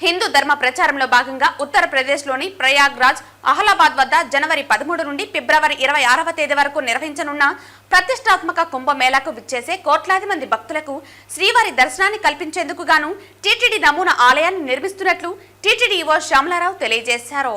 హిందూ ధర్మ ప్రచారంలో భాగంగా ఉత్తరప్రదేశ్లోని ప్రయాగ్రాజ్ అహ్లాబాద్ వద్ద జనవరి పదమూడు నుండి ఫిబ్రవరి ఇరవై ఆరవ తేదీ వరకు నిర్వహించనున్న ప్రతిష్టాత్మక కుంభమేళాకు విచ్చేసే కోట్లాది మంది భక్తులకు శ్రీవారి దర్శనాన్ని కల్పించేందుకు గాను టీటీడీ నమూనా ఆలయాన్ని నిర్మిస్తున్నట్లు టీటీడీ శ్యామలారావు తెలియజేశారు.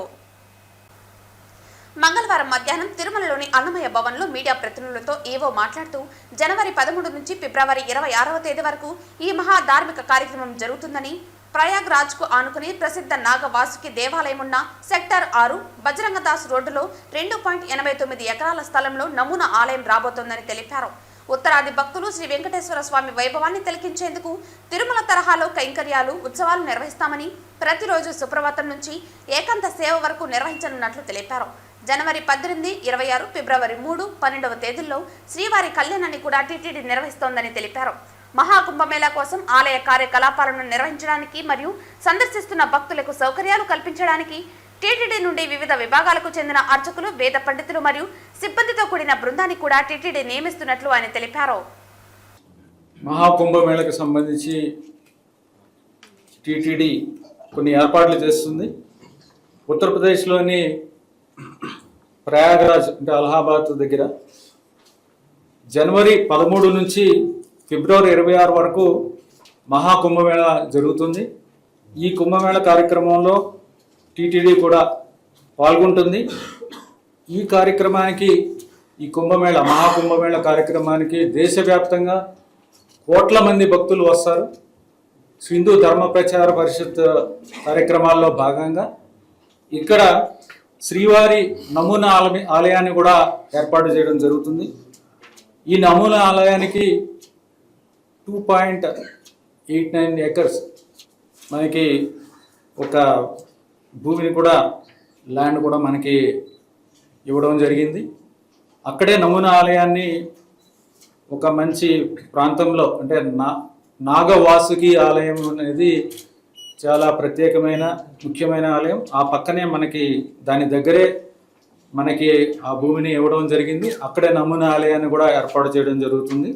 మంగళవారం మధ్యాహ్నం తిరుమలలోని అన్నమయ్య భవన్లో మీడియా ప్రతినిధులతో ఏవో మాట్లాడుతూ జనవరి పదమూడు నుంచి ఫిబ్రవరి ఇరవై ఆరవ తేదీ వరకు ఈ మహా ధార్మిక కార్యక్రమం జరుగుతుందని ప్రయాగ్రాజ్కు ఆనుకుని ప్రసిద్ధ నాగవాసుకి దేవాలయం ఉన్న సెక్టర్ ఆరు బజరంగదాస్ రోడ్డులో రెండు పాయింట్ ఎనభై తొమ్మిది ఎకరాల స్థలంలో నమూనా ఆలయం రాబోతోందని తెలిపారు. ఉత్తరాది భక్తులు శ్రీ వెంకటేశ్వర స్వామి వైభవాన్ని తిలకించేందుకు తిరుమల తరహాలో కైంకర్యాలు ఉత్సవాలు నిర్వహిస్తామని ప్రతిరోజు సుప్రభాతం నుంచి ఏకాంత సేవ వరకు నిర్వహించనున్నట్లు తెలిపారు. జనవరి పద్దెనిమిది ఇరవై ఆరు ఫిబ్రవరి మూడు పన్నెండవ తేదీల్లో శ్రీవారి కళ్యాణాన్ని కూడా టీటీడీ నిర్వహిస్తోందని తెలిపారు. మహాకుంభమేళా కోసం ఆలయ కార్యకలాపాలను నిర్వహించడానికి మరియు సందర్శిస్తున్న భక్తులకు సౌకర్యాలు కల్పించడానికి టీటీడీ నుండి వివిధ విభాగాలకు చెందిన అర్చకులు వేద పండితులు మరియు సిబ్బందితో కూడిన బృందాన్ని కూడా టీటీడీ నియమిస్తున్నట్లు ఆయన తెలిపారు. మహాకుంభమేళకు సంబంధించి టీటీడీ కొన్ని ఏర్పాట్లు చేస్తుంది. ఉత్తరప్రదేశ్లోని ప్రయాగరాజ్ అంటే అలహాబాద్ దగ్గర జనవరి పదమూడు నుంచి ఫిబ్రవరి ఇరవై ఆరు వరకు మహాకుంభమేళ జరుగుతుంది. ఈ కుంభమేళ కార్యక్రమంలో టీటీడీ కూడా పాల్గొంటుంది. ఈ కార్యక్రమానికి ఈ కుంభమేళ మహాకుంభమేళ కార్యక్రమానికి దేశవ్యాప్తంగా కోట్ల మంది భక్తులు వస్తారు. హిందూ ధర్మ ప్రచార పరిషత్ కార్యక్రమాల్లో భాగంగా ఇక్కడ శ్రీవారి నమూనా ఆలయాన్ని కూడా ఏర్పాటు చేయడం జరుగుతుంది. ఈ నమూనా ఆలయానికి two point eight nine acres మనకి ఒక భూమిని కూడా ల్యాండ్ కూడా మనకి ఇవ్వడం జరిగింది. అక్కడే నమూనా ఆలయాన్ని ఒక మంచి ప్రాంతంలో అంటే నా నాగవాసుకి ఆలయం అనేది చాలా ప్రత్యేకమైన ముఖ్యమైన ఆలయం. ఆ పక్కనే మనకి దాని దగ్గరే మనకి ఆ భూమిని ఇవ్వడం జరిగింది. అక్కడే నమూనా ఆలయాన్ని కూడా ఏర్పాటు చేయడం జరుగుతుంది.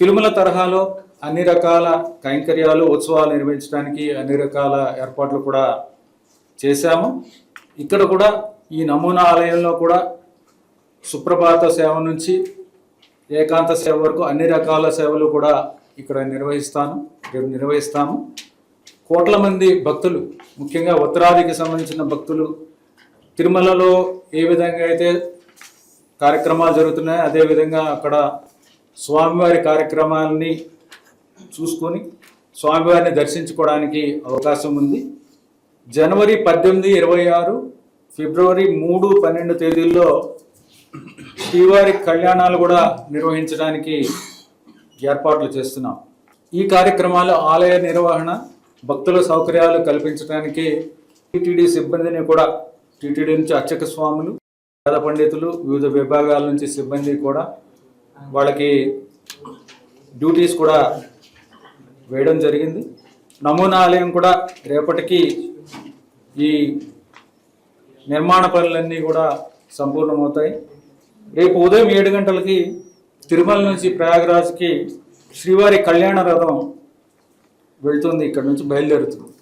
తిరుమల తరహాలో అన్ని రకాల కైంకర్యాలు ఉత్సవాలు నిర్వహించడానికి అన్ని రకాల ఏర్పాట్లు కూడా చేశాము. ఇక్కడ కూడా ఈ నమూనా ఆలయంలో కూడా సుప్రభాత సేవ నుంచి ఏకాంత సేవ వరకు అన్ని రకాల సేవలు కూడా ఇక్కడ నిర్వహిస్తాను రేపు నిర్వహిస్తాము. కోట్ల మంది భక్తులు ముఖ్యంగా ఉత్తరాదికి సంబంధించిన భక్తులు తిరుమలలో ఏ విధంగా అయితే కార్యక్రమాలు జరుగుతున్నాయో అదేవిధంగా అక్కడ స్వామివారి కార్యక్రమాలని చూసుకొని స్వామివారిని దర్శించుకోవడానికి అవకాశం ఉంది. జనవరి పద్దెనిమిది ఇరవై ఆరు ఫిబ్రవరి మూడు పన్నెండు తేదీల్లో శ్రీవారి కళ్యాణాలు కూడా నిర్వహించడానికి ఏర్పాట్లు చేస్తున్నాం. ఈ కార్యక్రమాలు ఆలయ నిర్వహణ భక్తుల సౌకర్యాలు కల్పించడానికి టీటీడీ సిబ్బందిని కూడా టీటీడీ నుంచి అర్చక స్వాములు వేద పండితులు వివిధ విభాగాల నుంచి సిబ్బంది కూడా వాళ్ళకి డ్యూటీస్ కూడా వేయడం జరిగింది. నమూనా ఆలయం కూడా రేపటికి ఈ నిర్మాణ పనులన్నీ కూడా సంపూర్ణమవుతాయి. రేపు ఉదయం ఏడు గంటలకి తిరుమల నుంచి ప్రయాగరాజ్కి శ్రీవారి కళ్యాణ రథం వెళ్తుంది. ఇక్కడ నుంచి బయలుదేరుతుంది